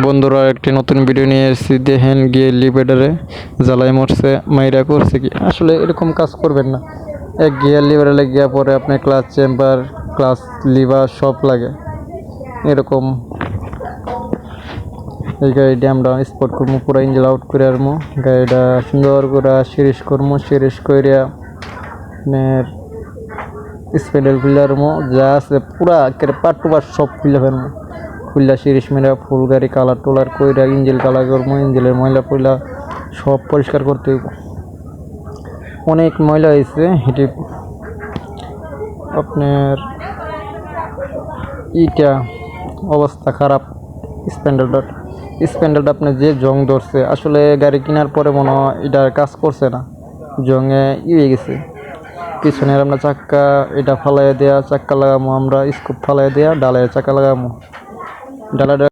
বন্ধুরা, একটি নতুন ভিডিও নিয়ে এসেছি। দেখেন গিয়ে লিভেডারে জ্বালাই মরছে, মাইরা করছে কি? আসলে এরকম কাজ করবেন না। এক গিয়ার লিভারে গিয়া পরে আপনার ক্লাস চেম্বার ক্লাস লিভার সব লাগে। এরকম। এই গাড়িটা আমরা স্পট করব পুরো ইঞ্জিল আউট করে আরমো গাড়িটা সুন্দর করে সিরিজ করব সিরিজ করিয়া আপনার স্পেডেল খুললারমো যা আছে পুরা পাট টু পাট সব ফেলব খুললা সিরিজ মেরা ফুল গাড়ি কালার টোলার কইরা, ইঞ্জিল কালার করব ইঞ্জিলের ময়লা পয়লা সব পরিষ্কার করতে অনেক ময়লা হয়েছে এটি আপনার ইটা অবস্থা খারাপ স্প্যান্ডারটার স্প্যান্ডারটা আপনার যে জং ধরছে, আসলে গাড়ি কেনার পরে মনে হয় এটা কাজ করছে না। জংয়ে ই হয়ে গেছে। পিছনের আমরা চাক্কা এটা ফালাই দেয়া, চাক্কা লাগামো আমরা, স্কুপ ফালাই দেয়া ডালায় চাক্কা লাগামো। dalam